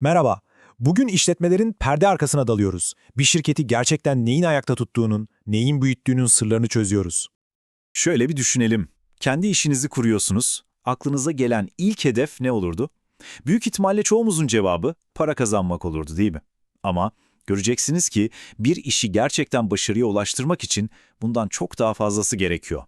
Merhaba. Bugün işletmelerin perde arkasına dalıyoruz. Bir şirketi gerçekten neyin ayakta tuttuğunun, neyin büyüttüğünün sırlarını çözüyoruz. Şöyle bir düşünelim. Kendi işinizi kuruyorsunuz. Aklınıza gelen ilk hedef ne olurdu? Büyük ihtimalle çoğumuzun cevabı para kazanmak olurdu değil mi? Ama göreceksiniz ki bir işi gerçekten başarıya ulaştırmak için bundan çok daha fazlası gerekiyor.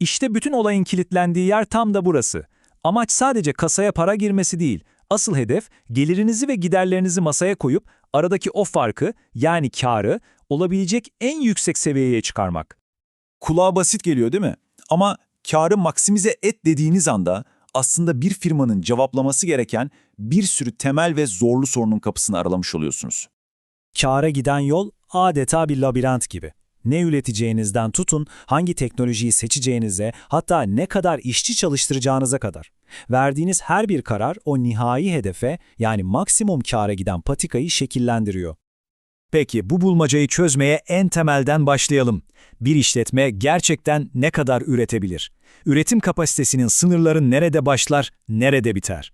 İşte bütün olayın kilitlendiği yer tam da burası. Amaç sadece kasaya para girmesi değil. Asıl hedef gelirinizi ve giderlerinizi masaya koyup aradaki o farkı yani karı olabilecek en yüksek seviyeye çıkarmak. Kulağa basit geliyor değil mi? Ama karı maksimize et dediğiniz anda aslında bir firmanın cevaplaması gereken bir sürü temel ve zorlu sorunun kapısını aralamış oluyorsunuz. Kâra giden yol adeta bir labirent gibi. Ne üreteceğinizden tutun, hangi teknolojiyi seçeceğinize, hatta ne kadar işçi çalıştıracağınıza kadar. Verdiğiniz her bir karar o nihai hedefe yani maksimum kâra giden patikayı şekillendiriyor. Peki bu bulmacayı çözmeye en temelden başlayalım. Bir işletme gerçekten ne kadar üretebilir? Üretim kapasitesinin sınırları nerede başlar, nerede biter?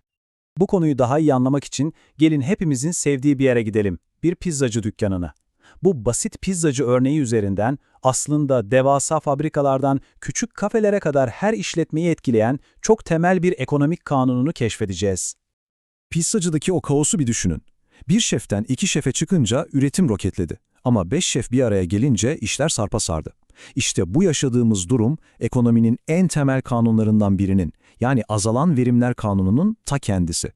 Bu konuyu daha iyi anlamak için gelin hepimizin sevdiği bir yere gidelim. Bir pizzacı dükkanına. Bu basit pizzacı örneği üzerinden aslında devasa fabrikalardan küçük kafelere kadar her işletmeyi etkileyen çok temel bir ekonomik kanununu keşfedeceğiz. Pizzacıdaki o kaosu bir düşünün. Bir şeften iki şefe çıkınca üretim roketledi. Ama beş şef bir araya gelince işler sarpa sardı. İşte bu yaşadığımız durum ekonominin en temel kanunlarından birinin, yani azalan verimler kanununun ta kendisi.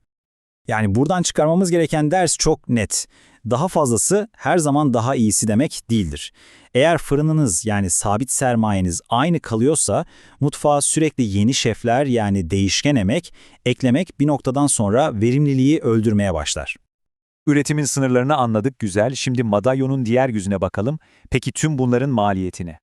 Yani buradan çıkarmamız gereken ders çok net. Daha fazlası her zaman daha iyisi demek değildir. Eğer fırınınız yani sabit sermayeniz aynı kalıyorsa mutfağa sürekli yeni şefler yani değişken emek eklemek bir noktadan sonra verimliliği öldürmeye başlar. Üretimin sınırlarını anladık güzel. Şimdi madalyonun diğer yüzüne bakalım. Peki tüm bunların maliyetine?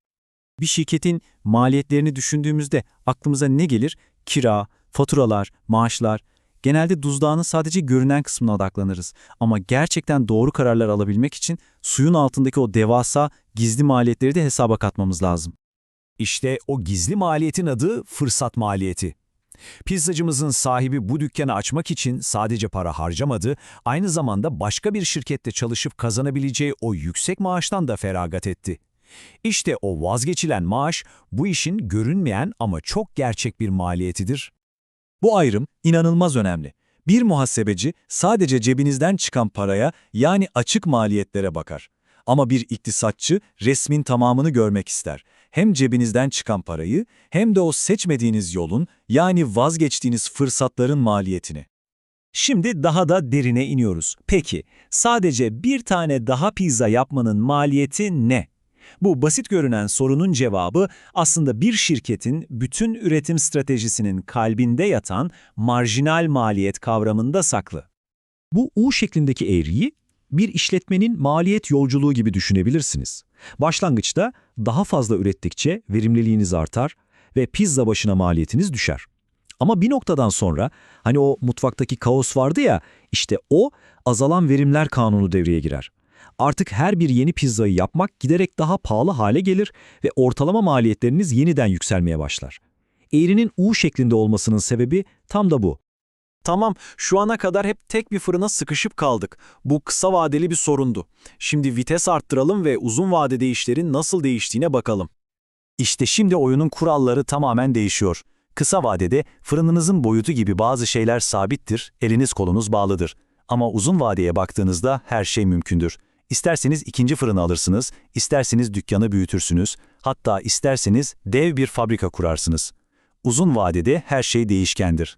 Bir şirketin maliyetlerini düşündüğümüzde aklımıza ne gelir? Kira, faturalar, maaşlar. Genelde duzdağının sadece görünen kısmına odaklanırız. Ama gerçekten doğru kararlar alabilmek için suyun altındaki o devasa gizli maliyetleri de hesaba katmamız lazım. İşte o gizli maliyetin adı fırsat maliyeti. Pizzacımızın sahibi bu dükkanı açmak için sadece para harcamadı, aynı zamanda başka bir şirkette çalışıp kazanabileceği o yüksek maaştan da feragat etti. İşte o vazgeçilen maaş bu işin görünmeyen ama çok gerçek bir maliyetidir. Bu ayrım inanılmaz önemli. Bir muhasebeci sadece cebinizden çıkan paraya yani açık maliyetlere bakar. Ama bir iktisatçı resmin tamamını görmek ister. Hem cebinizden çıkan parayı hem de o seçmediğiniz yolun yani vazgeçtiğiniz fırsatların maliyetini. Şimdi daha da derine iniyoruz. Peki, sadece bir tane daha pizza yapmanın maliyeti ne? Bu basit görünen sorunun cevabı aslında bir şirketin bütün üretim stratejisinin kalbinde yatan marjinal maliyet kavramında saklı. Bu U şeklindeki eğriyi bir işletmenin maliyet yolculuğu gibi düşünebilirsiniz. Başlangıçta daha fazla ürettikçe verimliliğiniz artar ve pizza başına maliyetiniz düşer. Ama bir noktadan sonra hani o mutfaktaki kaos vardı ya işte o azalan verimler kanunu devreye girer. Artık her bir yeni pizzayı yapmak giderek daha pahalı hale gelir ve ortalama maliyetleriniz yeniden yükselmeye başlar. Eğrinin U şeklinde olmasının sebebi tam da bu. Tamam, şu ana kadar hep tek bir fırına sıkışıp kaldık. Bu kısa vadeli bir sorundu. Şimdi vites arttıralım ve uzun vadede işlerin nasıl değiştiğine bakalım. İşte şimdi oyunun kuralları tamamen değişiyor. Kısa vadede fırınınızın boyutu gibi bazı şeyler sabittir, eliniz kolunuz bağlıdır. Ama uzun vadeye baktığınızda her şey mümkündür. İsterseniz ikinci fırını alırsınız, isterseniz dükkanı büyütürsünüz, hatta isterseniz dev bir fabrika kurarsınız. Uzun vadede her şey değişkendir.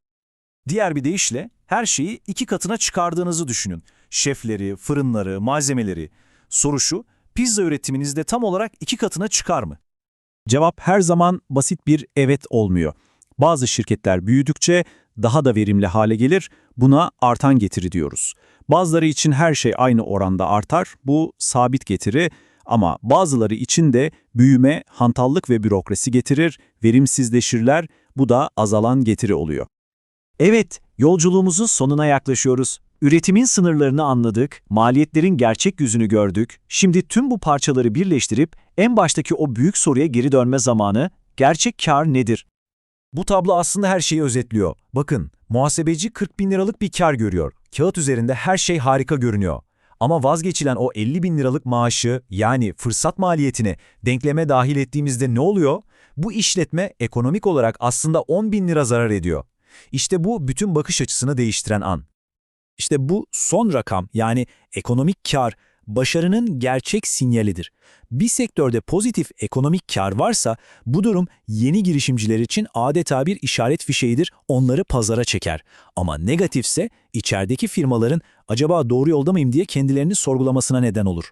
Diğer bir deyişle her şeyi iki katına çıkardığınızı düşünün. Şefleri, fırınları, malzemeleri. Soru şu, pizza üretiminizde tam olarak iki katına çıkar mı? Cevap her zaman basit bir evet olmuyor. Bazı şirketler büyüdükçe daha da verimli hale gelir, buna artan getiri diyoruz. Bazıları için her şey aynı oranda artar, bu sabit getiri ama bazıları için de büyüme, hantallık ve bürokrasi getirir, verimsizleşirler, bu da azalan getiri oluyor. Evet, yolculuğumuzun sonuna yaklaşıyoruz. Üretimin sınırlarını anladık, maliyetlerin gerçek yüzünü gördük. Şimdi tüm bu parçaları birleştirip en baştaki o büyük soruya geri dönme zamanı, gerçek kar nedir? Bu tablo aslında her şeyi özetliyor. Bakın, muhasebeci 40 bin liralık bir kar görüyor. Kağıt üzerinde her şey harika görünüyor. Ama vazgeçilen o 50 bin liralık maaşı yani fırsat maliyetini denkleme dahil ettiğimizde ne oluyor? Bu işletme ekonomik olarak aslında 10 bin lira zarar ediyor. İşte bu bütün bakış açısını değiştiren an. İşte bu son rakam yani ekonomik kar başarının gerçek sinyalidir. Bir sektörde pozitif ekonomik kar varsa bu durum yeni girişimciler için adeta bir işaret fişeğidir, onları pazara çeker. Ama negatifse içerideki firmaların acaba doğru yolda mıyım diye kendilerini sorgulamasına neden olur.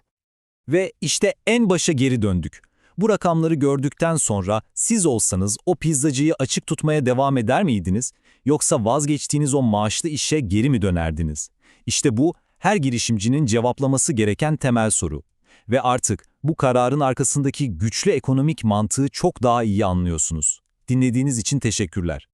Ve işte en başa geri döndük. Bu rakamları gördükten sonra siz olsanız o pizzacıyı açık tutmaya devam eder miydiniz? Yoksa vazgeçtiğiniz o maaşlı işe geri mi dönerdiniz? İşte bu her girişimcinin cevaplaması gereken temel soru. Ve artık bu kararın arkasındaki güçlü ekonomik mantığı çok daha iyi anlıyorsunuz. Dinlediğiniz için teşekkürler.